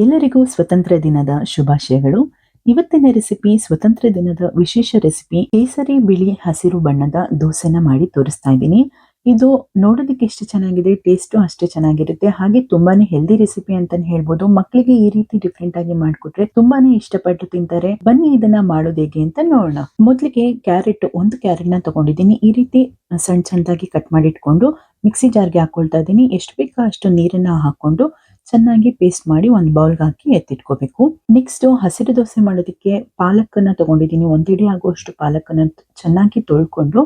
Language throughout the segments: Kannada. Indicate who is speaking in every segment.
Speaker 1: ಎಲ್ಲರಿಗೂ ಸ್ವತಂತ್ರ ದಿನದ ಶುಭಾಶಯಗಳು. ಇವತ್ತಿನ ರೆಸಿಪಿ ಸ್ವತಂತ್ರ ದಿನದ ವಿಶೇಷ ರೆಸಿಪಿ ಕೇಸರಿ ಬಿಳಿ ಹಸಿರು ಬಣ್ಣದ ದೋಸೆನ ಮಾಡಿ ತೋರಿಸ್ತಾ ಇದ್ದೀನಿ. ಇದು ನೋಡೋದಕ್ಕೆ ಎಷ್ಟು ಚೆನ್ನಾಗಿದೆ, ಟೇಸ್ಟು ಅಷ್ಟೇ ಚೆನ್ನಾಗಿರುತ್ತೆ. ಹಾಗೆ ತುಂಬಾನೇ ಹೆಲ್ದಿ ರೆಸಿಪಿ ಅಂತಾನೆ ಹೇಳ್ಬೋದು. ಮಕ್ಕಳಿಗೆ ಈ ರೀತಿ ಡಿಫ್ರೆಂಟ್ ಆಗಿ ಮಾಡಿಕೊಟ್ರೆ ತುಂಬಾನೇ ಇಷ್ಟಪಟ್ಟು ತಿಂತಾರೆ. ಬನ್ನಿ ಇದನ್ನ ಮಾಡೋದು ಹೇಗೆ ಅಂತ ನೋಡೋಣ. ಮೊದಲಿಗೆ ಕ್ಯಾರೆಟ್, ಒಂದು ಕ್ಯಾರೆಟ್ನ ತಗೊಂಡಿದ್ದೀನಿ. ಈ ರೀತಿ ಸಣ್ಣ ಸಣ್ಣದಾಗಿ ಕಟ್ ಮಾಡಿ ಇಟ್ಕೊಂಡು ಮಿಕ್ಸಿ ಜಾರ್ಗೆ ಹಾಕೊಳ್ತಾ ಇದ್ದೀನಿ. ಎಷ್ಟು ಬೇಕೋ ಅಷ್ಟು ನೀರನ್ನ ಹಾಕೊಂಡು ಚೆನ್ನಾಗಿ ಪೇಸ್ಟ್ ಮಾಡಿ ಒಂದು ಬೌಲ್ಗೆ ಹಾಕಿ ಎತ್ತಿಟ್ಕೋಬೇಕು. ನೆಕ್ಸ್ಟ್ ಹಸಿರು ದೋಸೆ ಮಾಡೋದಕ್ಕೆ ಪಾಲಕನ್ನ ತಗೊಂಡಿದ್ದೀನಿ. ಒಂದಿಡಿ ಆಗುವಷ್ಟು ಪಾಲಕನ್ನ ಚೆನ್ನಾಗಿ ತೊಳ್ಕೊಂಡು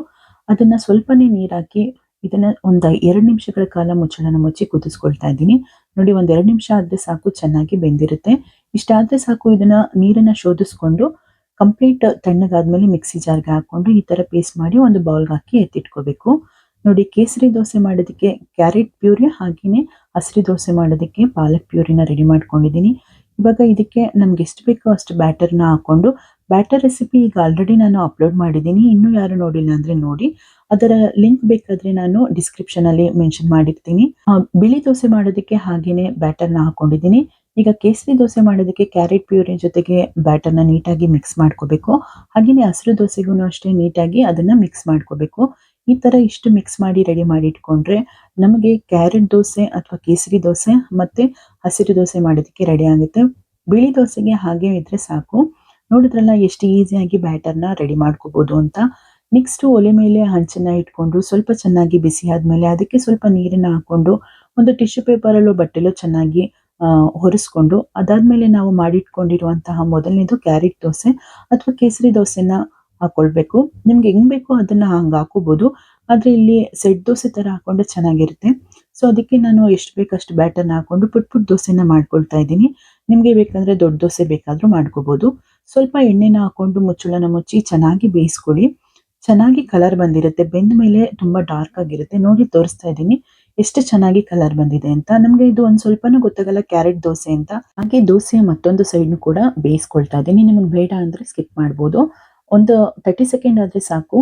Speaker 1: ಅದನ್ನ ಸ್ವಲ್ಪನೇ ನೀರ್ ಹಾಕಿ ಇದನ್ನ ಒಂದು ಎರಡು ನಿಮಿಷಗಳ ಕಾಲ ಮುಚ್ಚಳನ ಮುಚ್ಚಿ ಕುದಿಸ್ಕೊಳ್ತಾ ಇದ್ದೀನಿ. ನೋಡಿ, ಒಂದ್ ಎರಡು ನಿಮಿಷ ಆದ್ರೆ ಸಾಕು, ಚೆನ್ನಾಗಿ ಬೆಂದಿರುತ್ತೆ. ಇಷ್ಟಾದ್ರೆ ಸಾಕು ಇದನ್ನ ನೀರನ್ನ ಶೋಧಿಸ್ಕೊಂಡು ಕಂಪ್ಲೀಟ್ ತಣ್ಣಗಾದ್ಮೇಲೆ ಮಿಕ್ಸಿ ಜಾರ್ಗೆ ಹಾಕೊಂಡು ಈ ತರ ಪೇಸ್ಟ್ ಮಾಡಿ ಒಂದು ಬೌಲ್ಗೆ ಹಾಕಿ ಎತ್ತಿಟ್ಕೋಬೇಕು. ನೋಡಿ ಕೇಸರಿ ದೋಸೆ ಮಾಡೋದಕ್ಕೆ ಕ್ಯಾರೆಟ್ ಪ್ಯೂರಿ ಹಾಗೆಯೇ ಹಸಿರು ದೋಸೆ ಮಾಡೋದಕ್ಕೆ ಪಾಲಕ್ ಪ್ಯೂರಿನ ರೆಡಿ ಮಾಡ್ಕೊಂಡಿದ್ದೀನಿ. ಇವಾಗ ಇದಕ್ಕೆ ನಮ್ಗೆ ಎಷ್ಟು ಬೇಕೋ ಅಷ್ಟು ಬ್ಯಾಟರ್ನ ಹಾಕೊಂಡು ಬ್ಯಾಟರ್ ರೆಸಿಪಿ ಈಗ ಆಲ್ರೆಡಿ ನಾನು ಅಪ್ಲೋಡ್ ಮಾಡಿದ್ದೀನಿ. ಇನ್ನೂ ಯಾರು ನೋಡಿಲ್ಲ ಅಂದರೆ ನೋಡಿ. ಅದರ ಲಿಂಕ್ ಬೇಕಾದ್ರೆ ನಾನು ಡಿಸ್ಕ್ರಿಪ್ಷನ್ ಅಲ್ಲಿ ಮೆನ್ಷನ್ ಮಾಡಿರ್ತೀನಿ. ಬಿಳಿ ದೋಸೆ ಮಾಡೋದಕ್ಕೆ ಹಾಗೆಯೇ ಬ್ಯಾಟರ್ನ ಹಾಕ್ಕೊಂಡಿದ್ದೀನಿ. ಈಗ ಕೇಸರಿ ದೋಸೆ ಮಾಡೋದಕ್ಕೆ ಕ್ಯಾರೆಟ್ ಪ್ಯೂರಿ ಜೊತೆಗೆ ಬ್ಯಾಟರ್ನ ನೀಟಾಗಿ ಮಿಕ್ಸ್ ಮಾಡ್ಕೋಬೇಕು. ಹಾಗೆಯೇ ಹಸಿರು ದೋಸೆಗೂ ಅಷ್ಟೇ ನೀಟಾಗಿ ಅದನ್ನ ಮಿಕ್ಸ್ ಮಾಡ್ಕೋಬೇಕು. ಈ ತರ ಇಷ್ಟು ಮಿಕ್ಸ್ ಮಾಡಿ ರೆಡಿ ಮಾಡಿ ಇಟ್ಕೊಂಡ್ರೆ ನಮಗೆ ಕ್ಯಾರೆಟ್ ದೋಸೆ ಅಥವಾ ಕೇಸರಿ ದೋಸೆ ಮತ್ತೆ ಹಸಿರು ದೋಸೆ ಮಾಡೋದಕ್ಕೆ ರೆಡಿ ಆಗುತ್ತೆ. ಬಿಳಿ ದೋಸೆಗೆ ಹಾಗೆ ಇದ್ರೆ ಸಾಕು. ನೋಡಿದ್ರಲ್ಲ ಎಷ್ಟು ಈಸಿಯಾಗಿ ಬ್ಯಾಟರ್ನ ರೆಡಿ ಮಾಡ್ಕೋಬೋದು ಅಂತ. ನೆಕ್ಸ್ಟ್ ಒಲೆ ಮೇಲೆ ಹಂಚನ್ನು ಇಟ್ಕೊಂಡು ಸ್ವಲ್ಪ ಚೆನ್ನಾಗಿ ಬಿಸಿ ಆದಮೇಲೆ ಅದಕ್ಕೆ ಸ್ವಲ್ಪ ನೀರನ್ನು ಹಾಕೊಂಡು ಒಂದು ಟಿಶ್ಯೂ ಪೇಪರಲ್ಲೋ ಬಟ್ಟೆಲೋ ಚೆನ್ನಾಗಿ ಹೊರಿಸ್ಕೊಂಡು ಅದಾದಮೇಲೆ ನಾವು ಮಾಡಿಟ್ಕೊಂಡಿರುವಂತಹ ಮೊದಲನೇದು ಕ್ಯಾರೆಟ್ ದೋಸೆ ಅಥವಾ ಕೇಸರಿ ದೋಸೆನ ಹಾಕೊಳ್ಬೇಕು. ನಿಮ್ಗೆ ಹೆಂಗ್ ಬೇಕೋ ಅದನ್ನ ಹಂಗ ಹಾಕೋಬಹುದು ಆದ್ರೆ ಇಲ್ಲಿ ಸೆಟ್ ದೋಸೆ ತರ ಹಾಕೊಂಡ್ರೆ ಚೆನ್ನಾಗಿರುತ್ತೆ. ಸೊ ಅದಕ್ಕೆ ನಾನು ಎಷ್ಟು ಬೇಕಷ್ಟು ಬ್ಯಾಟರ್ನ ಹಾಕೊಂಡು ಪುಟ್ ಪುಟ್ ದೋಸೆನ ಮಾಡ್ಕೊಳ್ತಾ ಇದ್ದೀನಿ. ನಿಮ್ಗೆ ಬೇಕಂದ್ರೆ ದೊಡ್ಡ ದೋಸೆ ಬೇಕಾದ್ರೂ ಮಾಡ್ಕೋಬಹುದು ಸ್ವಲ್ಪ ಎಣ್ಣೆನ ಹಾಕೊಂಡು ಮುಚ್ಚಳನ ಮುಚ್ಚಿ ಚೆನ್ನಾಗಿ ಬೇಯಿಸ್ಕೊಳ್ಳಿ. ಚೆನ್ನಾಗಿ ಕಲರ್ ಬಂದಿರುತ್ತೆ. ಬೆಂದ ಮೇಲೆ ತುಂಬಾ ಡಾರ್ಕ್ ಆಗಿರುತ್ತೆ. ನೋಡಿ ತೋರಿಸ್ತಾ ಇದ್ದೀನಿ. ಎಷ್ಟು ಚೆನ್ನಾಗಿ ಕಲರ್ ಬಂದಿದೆ ಅಂತ. ನಮ್ಗೆ ಇದು ಒಂದ್ ಸ್ವಲ್ಪನೂ ಗೊತ್ತಾಗಲ್ಲ ಕ್ಯಾರೆಟ್ ದೋಸೆ ಅಂತ. ಹಾಗೆ ದೋಸೆ ಮತ್ತೊಂದು ಸೈಡ್ ಕೂಡ ಬೇಯಿಸ್ಕೊಳ್ತಾ ಇದ್ದೀನಿ. ನಿಮಗೆ ಬೇಡ ಅಂದ್ರೆ ಸ್ಕಿಪ್ ಮಾಡ್ಬೋದು. ಒಂದು ತರ್ಟಿ ಸೆಕೆಂಡ್ ಆದ್ರೆ ಸಾಕು.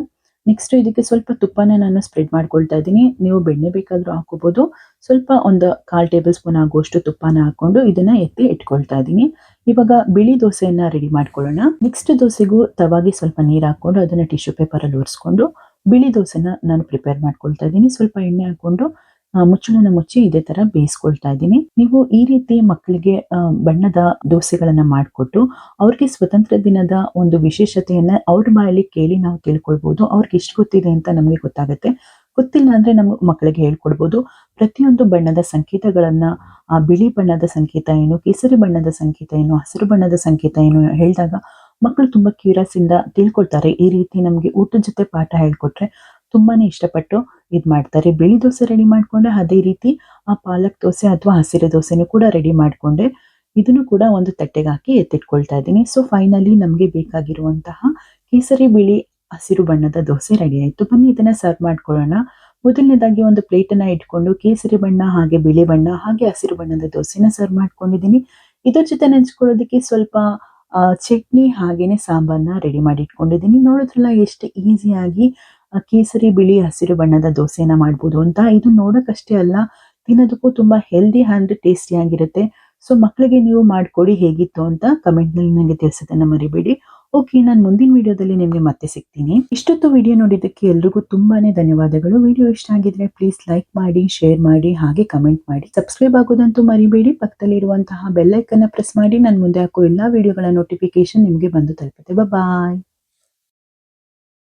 Speaker 1: ನೆಕ್ಸ್ಟ್ ಇದಕ್ಕೆ ಸ್ವಲ್ಪ ತುಪ್ಪನ ನಾನು ಸ್ಪ್ರೆಡ್ ಮಾಡ್ಕೊಳ್ತಾ ಇದ್ದೀನಿ. ನೀವು ಬೆಣ್ಣೆ ಬೇಕಾದರೂ ಹಾಕೋಬಹುದು ಸ್ವಲ್ಪ ಒಂದು ಕಾಲ್ ಟೇಬಲ್ ಸ್ಪೂನ್ ಆಗುವಷ್ಟು ತುಪ್ಪನ ಹಾಕೊಂಡು ಇದನ್ನ ಎತ್ತಿ ಇಟ್ಕೊಳ್ತಾ ಇದ್ದೀನಿ. ಇವಾಗ ಬಿಳಿ ದೋಸೆಯನ್ನ ರೆಡಿ ಮಾಡ್ಕೊಳ್ಳೋಣ. ನೆಕ್ಸ್ಟ್ ದೋಸೆಗೂ ತವಾಗಿ ಸ್ವಲ್ಪ ನೀರು ಹಾಕೊಂಡು ಅದನ್ನ ಟಿಶ್ಯೂ ಪೇಪರ್ ಅಲ್ಲಿ ಒರೆಸ್ಕೊಂಡು ಬಿಳಿ ದೋಸೆನ ನಾನು ಪ್ರಿಪೇರ್ ಮಾಡ್ಕೊಳ್ತಾ ಇದ್ದೀನಿ. ಸ್ವಲ್ಪ ಎಣ್ಣೆ ಹಾಕೊಂಡು ಮುಚ್ಚಳನ ಮುಚ್ಚಿ ಇದೇ ತರ ಬೇಯಿಸ್ಕೊಳ್ತಾ ಇದ್ದೀನಿ. ನೀವು ಈ ರೀತಿ ಮಕ್ಕಳಿಗೆ ಬಣ್ಣದ ದೋಸೆಗಳನ್ನ ಮಾಡಿಕೊಟ್ಟು ಅವ್ರಿಗೆ ಸ್ವತಂತ್ರ ದಿನದ ಒಂದು ವಿಶೇಷತೆಯನ್ನ ಅವ್ರ ಬಾಯಲ್ಲಿ ಕೇಳಿ ನಾವು ತಿಳ್ಕೊಳ್ಬಹುದು ಅವ್ರಿಗೆ ಇಷ್ಟು ಗೊತ್ತಿದೆ ಅಂತ ನಮಗೆ ಗೊತ್ತಾಗುತ್ತೆ. ಗೊತ್ತಿಲ್ಲ ಅಂದ್ರೆ ನಮ್ಮ ಮಕ್ಕಳಿಗೆ ಹೇಳ್ಕೊಡ್ಬೋದು. ಪ್ರತಿಯೊಂದು ಬಣ್ಣದ ಸಂಕೇತಗಳನ್ನ, ಆ, ಬಿಳಿ ಬಣ್ಣದ ಸಂಕೇತ ಏನು, ಕೇಸರಿ ಬಣ್ಣದ ಸಂಕೇತ ಏನು, ಹಸಿರು ಬಣ್ಣದ ಸಂಕೇತ ಏನು ಹೇಳಿದಾಗ ಮಕ್ಕಳು ತುಂಬಾ ಕ್ಯೂರಿಯಸ್ ಇಂದ ತಿಳ್ಕೊಳ್ತಾರೆ. ಈ ರೀತಿ ನಮ್ಗೆ ಊಟದ ಜೊತೆ ಪಾಠ ಹೇಳ್ಕೊಟ್ರೆ ತುಂಬಾನೇ ಇಷ್ಟಪಟ್ಟು ಇದು ಮಾಡ್ತಾರೆ. ಬಿಳಿ ದೋಸೆ ರೆಡಿ ಮಾಡ್ಕೊಂಡೆ, ಅದೇ ರೀತಿ ಆ ಪಾಲಕ್ ದೋಸೆ ಅಥವಾ ಹಸಿರು ದೋಸೆನೂ ಕೂಡ ರೆಡಿ ಮಾಡ್ಕೊಂಡೆ. ಇದನ್ನು ಕೂಡ ಒಂದು ತಟ್ಟೆಗೆ ಹಾಕಿ ಎತ್ತಿಟ್ಕೊಳ್ತಾ ಇದ್ದೀನಿ. ಸೊ ಫೈನಲಿ ನಮಗೆ ಬೇಕಾಗಿರುವಂತಹ ಕೇಸರಿ ಬಿಳಿ ಹಸಿರು ಬಣ್ಣದ ದೋಸೆ ರೆಡಿ ಆಯಿತು. ಬನ್ನಿ, ಇದನ್ನ ಸರ್ವ್ ಮಾಡ್ಕೊಳ್ಳೋಣ. ಮೊದಲನೇದಾಗಿ ಒಂದು ಪ್ಲೇಟನ್ನು ಇಟ್ಕೊಂಡು ಕೇಸರಿ ಬಣ್ಣ, ಹಾಗೆ ಬಿಳಿ ಬಣ್ಣ, ಹಾಗೆ ಹಸಿರು ಬಣ್ಣದ ದೋಸೆನ ಸರ್ವ್ ಮಾಡ್ಕೊಂಡಿದ್ದೀನಿ. ಇದರ ಜೊತೆ ನೆಂಚ್ಕೊಳ್ಳೋದಕ್ಕೆ ಸ್ವಲ್ಪ ಚಟ್ನಿ ಹಾಗೆಯೇ ಸಾಂಬಾರನ್ನ ರೆಡಿ ಮಾಡಿ ಇಟ್ಕೊಂಡಿದ್ದೀನಿ. ನೋಡಿದ್ರಲ್ಲ, ಎಷ್ಟು ಈಸಿಯಾಗಿ ಕೇಸರಿ ಬಿಳಿ ಹಸಿರು ಬಣ್ಣದ ದೋಸೆನ ಮಾಡ್ಬೋದು ಅಂತ. ಇದು ನೋಡೋಕ್ಕಷ್ಟೇ ಅಲ್ಲ, ತಿನ್ನೋದಕ್ಕೂ ತುಂಬಾ ಹೆಲ್ದಿ ಅಂಡ್ ಟೇಸ್ಟಿ ಆಗಿರುತ್ತೆ. ಸೊ ಮಕ್ಕಳಿಗೆ ನೀವು ಮಾಡ್ಕೊಡಿ ಹೇಗಿತ್ತು ಅಂತ ಕಮೆಂಟ್ನಲ್ಲಿ ನನಗೆ ತಿಳಿಸೋದನ್ನು ಮರಿಬೇಡಿ. ಓಕೆ ನಾನು ಮುಂದಿನ ವಿಡಿಯೋದಲ್ಲಿ ನಿಮಗೆ ಮತ್ತೆ ಸಿಗ್ತೀನಿ. ಇಷ್ಟೊತ್ತು ವಿಡಿಯೋ ನೋಡಿದ್ದಕ್ಕೆ ಎಲ್ರಿಗೂ ತುಂಬಾನೇ ಧನ್ಯವಾದಗಳು. ವಿಡಿಯೋ ಇಷ್ಟ ಆಗಿದ್ರೆ ಪ್ಲೀಸ್ ಲೈಕ್ ಮಾಡಿ ಶೇರ್ ಮಾಡಿ, ಹಾಗೆ ಕಮೆಂಟ್ ಮಾಡಿ. ಸಬ್ಸ್ಕ್ರೈಬ್ ಆಗೋದಂತೂ ಮರಿಬೇಡಿ. ಪಕ್ಕದಲ್ಲಿರುವಂತಹ ಬೆಲ್ ಐಕನ್ನ ಪ್ರೆಸ್ ಮಾಡಿ. ನಾನು ಮುಂದೆ ಹಾಕೋ ಎಲ್ಲಾ ವಿಡಿಯೋಗಳ ನೋಟಿಫಿಕೇಶನ್ ನಿಮಗೆ ಬಂದು ತಲುಪುತ್ತೆ. ಬಾಯ್